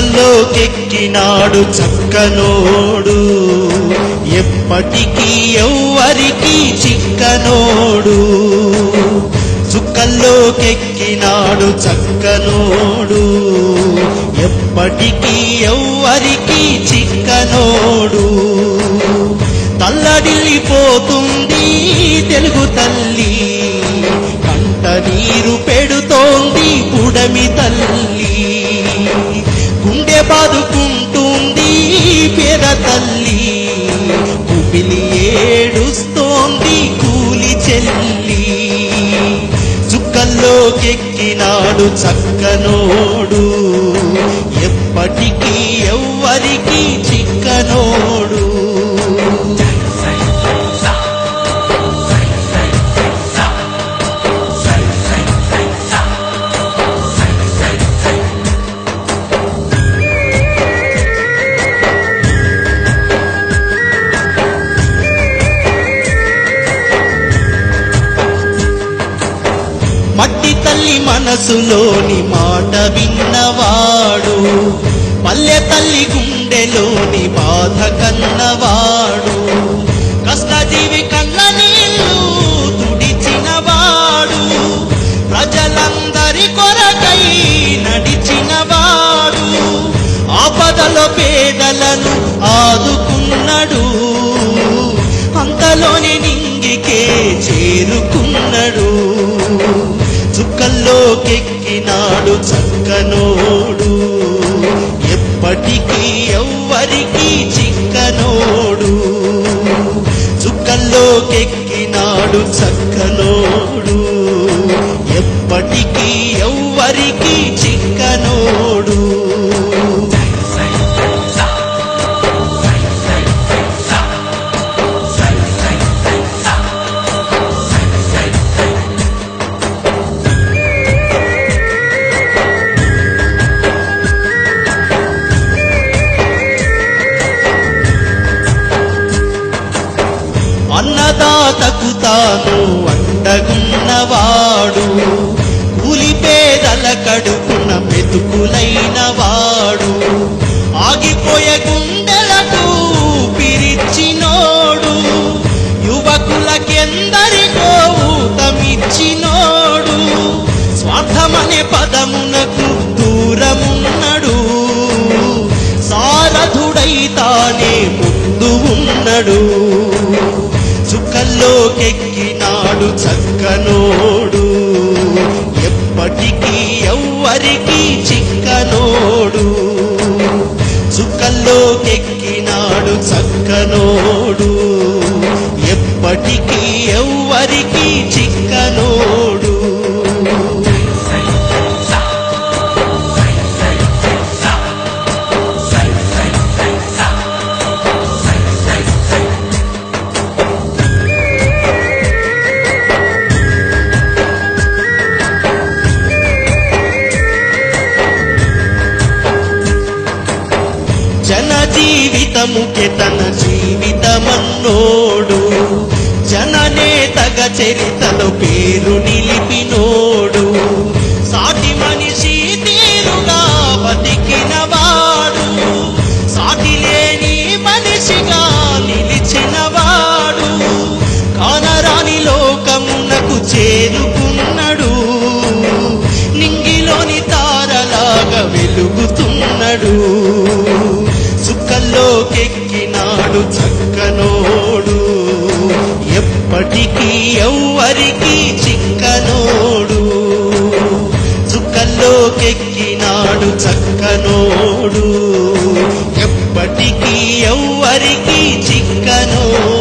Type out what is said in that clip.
చుక్కల్లోకెక్కినాడు చక్కనోడు. ఎప్పటికీ ఎవ్వరికి చిక్కనోడు. చుక్కల్లోకెక్కినాడు చక్కనోడు. ఎప్పటికీ ఎవ్వరికి చిక్కనోడు. తల్లడిల్లిపోతుంది తెలుగు తల్లి తల్లి కుపిలి ఏడుస్తోంది కూలి చెల్లి. చుక్కల్లోకెక్కినాడు చక్కనోడు ఎప్పటికీ ఎవ్వరికి చిక్కనోడు. మట్టి తల్లి మనసులోని మాట విన్నవాడు. పల్లె తల్లి గుండెలోని బాధ కన్నవాడు. కష్టజీవి కన్న నీళ్ళు తుడిచినవాడు. ప్రజలందరి కొరకై నడిచినవాడు. ఆపదలో పేదలను ఆదుకున్నాడు. అంతలోని నింగికే చుక్కల్లోకెక్కినాడు చక్కనోడు. ఎప్పటికీ ఎవ్వరికి చిక్కనోడు. చుక్కల్లోకెక్కినాడు చక్కనోడు. ఎప్పటికీ ఎవ్వరికి చిక్కనోడు. తాతకు తాను అండగున్నవాడు. కూలి పేదల కడుపున మెతుకులైన వాడు. ఆగిపోయే గుండెలకు పిరిచినోడు. యువకులకెందరికో ఊతమిచ్చినోడు. స్వార్థమనే పదమునకు దూరమున్నడు. సారథుడైతానే ముందు ఉన్నడు చక్కనోడు. ఎప్పటికీ ఎవ్వరికి చిక్కనోడు. చుక్కల్లోకెక్కినాడు చక్కనోడు. ఎప్పటికీ జీవితముకే తన జీవితమన్నోడు. జననేతగ చరితలో పేరు నిలి చక్కనోడు ఎప్పటికీ ఎవ్వరికి చిక్కనోడు